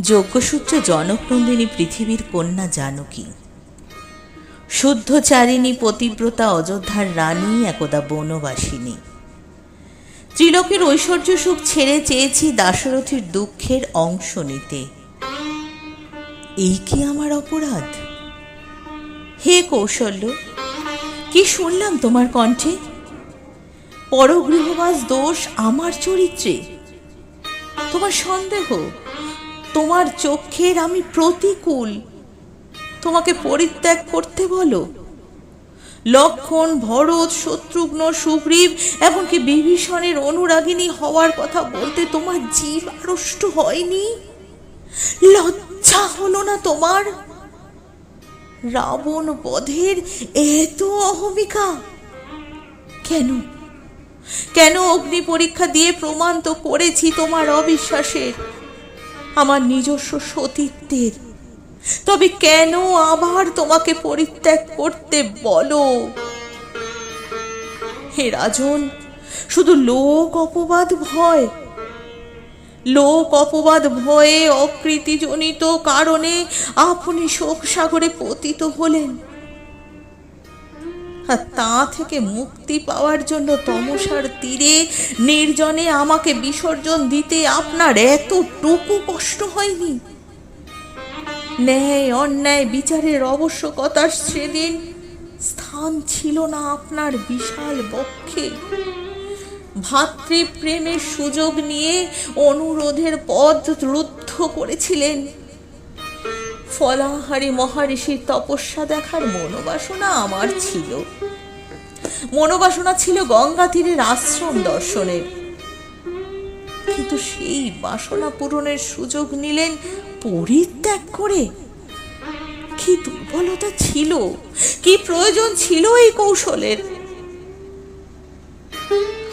যজ্ঞসূত্রে জনকনন্দিনী পৃথিবীর কন্যা জানকী। শুদ্ধচারিণী পতিব্রতা অযোধ্যার রানী একদা বনবাসিনী। ত্রিলোকের ঐশ্বর্য সুখ ছেড়ে চেয়েছি দাশরথীর দুঃখের অংশ নিতে। এই কি আমার অপরাধ? হে কৌশল্য, কি শুনলাম তোমার কণ্ঠে? পরগৃহবাস দোষ আমার চরিত্রে। তোমার সন্দেহ তোমার চোখের আমি প্রতিকূল। তোমাকে পরিত্যাগ করতে বলো। লক্ষণ, ভরত, শত্রুঘ্ন, সুগ্রীব, এমনকি বিভীষণের অনুরাগিনী হওয়ার কথা বলতে তোমার জীব আড়ষ্ট হয়নি? লজ্জা হলো না তোমার? রাবণ বধের এত অহমিকা। কেন? কেন অগ্নি পরীক্ষা দিয়ে প্রমাণ তো করেছি তোমার অবিশ্বাসের? আমার নিজস্ব সতীত্বের। তবে কেন আবার তোমাকে পরিত্যাগ করতে বলো? হে রাজন, শুধু লোক অপবাদ ভয়। লোক অপবাদ ভয়ে অকৃতিজনিত কারণে আপনি শোক সাগরে পতিত হলেন। আর তা থেকে মুক্তি পাওয়ার জন্য তমসার তীরে নির্জনে আমাকে বিসর্জন দিতে আপনার এতটুকু কষ্ট হয়নি? ন্যায় অন্যায় বিচারের আবশ্যকতা সেদিন স্থান ছিল না আপনার বিশাল বক্ষে। ভাতৃপ্রেমের সুযোগ নিয়ে অনুরোধের পথ রুদ্ধ করেছিলেন। ফলাহারি মহারিষির তপস্যা দেখার মনোবাসনা আমার ছিল। মনোবাসনা ছিল গঙ্গা তীরের আশ্রম দর্শনের। কিন্তু সেই বাসনা পূরণের সুযোগ নিলেন পরিত্যাগ করে। কি দুর্বলতা ছিল, কি প্রয়োজন ছিল এই কৌশলের?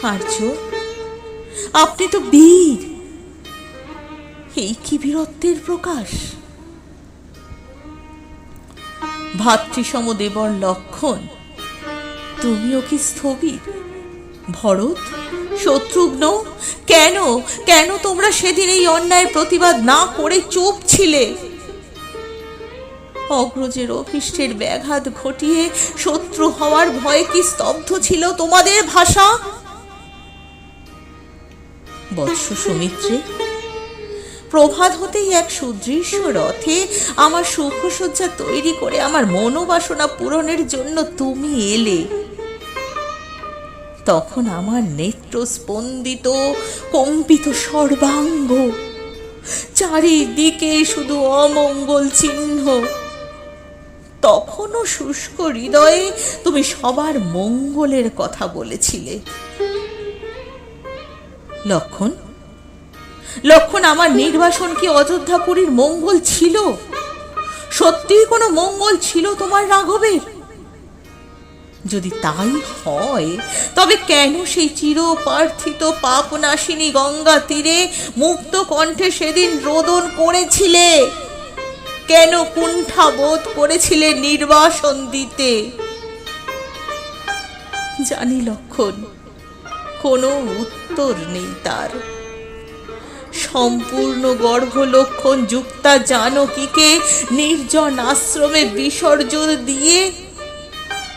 আর্য, আপনি তো বীর। এই কি বীরত্বের প্রকাশ? ভাতৃসম দেবর লক্ষণ। তুমিও কি স্থবির? ভরত, শত্রুঘ্ন, কেন কেন তোমরা সেদিন এই অন্যায় প্রতিবাদ না করে চুপ ছিলে অগ্রজের অভিষ্টের ব্যাঘাত ঘটিয়ে শত্রু হওয়ার ভয়ে কি স্তব্ধ ছিল তোমাদের ভাষা? বৎস সুমিত্রে প্রভাত হতেই এক সুদৃশ্য রথে আমার সুখসজ্জা তৈরি করে আমার মনোবাসনা পূরণের জন্য তুমি এলে। তখন আমার নেত্র স্পন্দিত কম্পিত সর্বাঙ্গ, চারিদিকে শুধু অমঙ্গল চিহ্ন। তখনও শুষ্ক হৃদয়ে তুমি সবার মঙ্গলের কথা বলেছিলে। লক্ষণ লক্ষণ আমার নির্বাসন কি অযোধ্যাপুরীর মঙ্গল ছিল? সত্যিই কোনো মঙ্গল ছিল তোমার রাঘবের? যদি তাই হয়, তবে কেন সেই চির পার্থিত পাপনাশিনী গঙ্গা তীরে মুক্ত কণ্ঠে সেদিন রোদন করেছিলে? কেন কুণ্ঠা বোধ করেছিলে নির্বাসন দিতে? জানি লক্ষণ, কোনো উত্তর নেই তার। সম্পূর্ণ গর্ভ লক্ষণ যুক্তা জানকীকে নির্জন আশ্রমে বিসর্জন দিয়ে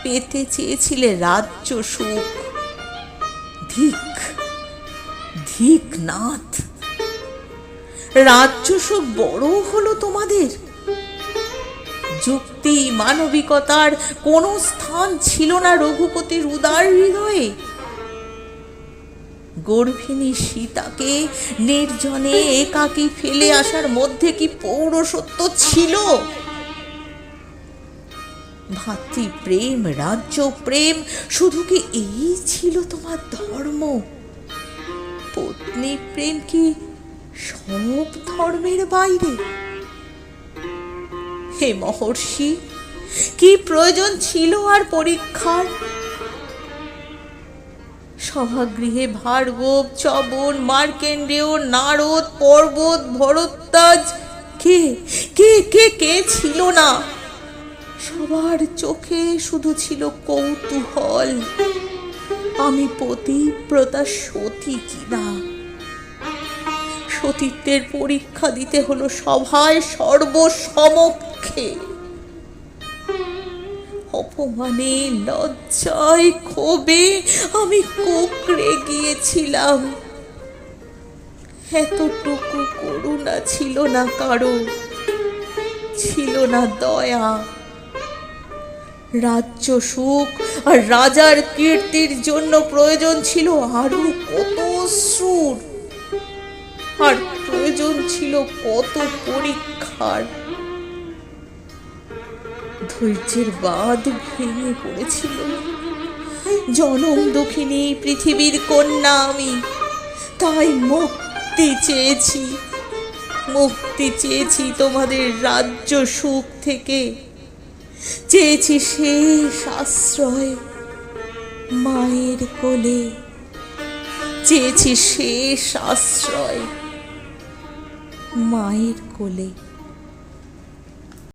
পেতে চেয়েছিলে রাজ্য সুখ। ধিক ধিক নাথ। রাজ্য সুখ বড় হলো তোমাদের। যুক্তি মানবিকতার কোনো স্থান ছিল না রঘুপতির উদার হৃদয়ে। গর্ভিণী সীতাকে নির্জনে একাকী ফেলে আসার মধ্যে কি পৌরসত্ব ছিল? ভাতৃপ্রেম রাজ্য প্রেম শুধু কি এই ছিল তোমার ধর্ম? পত্নী প্রেম কি সব ধর্মের বাইরে? হে মহর্ষি, কি প্রয়োজন ছিল আর পরীক্ষার? সভাগৃহে ভার্গব, চবন মার্কেন্ডেয় নারদ, পর্বত, ভরদ্বাজ। কে? কে? কে? কে ছিল না? সবার চোখে শুধু ছিল কৌতূহল। আমি পতিব্রতা সতী কিনা? সতীত্বের পরীক্ষা দিতে হলো সভায় সর্বসমক্ষে। অপমানে, লজ্জায়, ক্ষোভে আমি কোকড়ে গিয়েছিলাম। এতটুকু করুণা ছিল না কারও, ছিল না দয়া। রাজ্য সুখ আর রাজার কীর্তির জন্য প্রয়োজন ছিল আরও কত সুর আর প্রয়োজন ছিল কত পরীক্ষার। ধৈর্যের বাঁধ ভেঙে পড়েছিল। জনম দুঃখিনী পৃথিবীর কন্যা আমি। তাই মুক্তি চেয়েছি। মুক্তি চেয়েছি তোমাদের রাজ্য সুখ থেকে। চেয়েছি শেষ আশ্রয় মায়ের কোলে। চেয়েছি শেষ আশ্রয় মায়ের কোলে।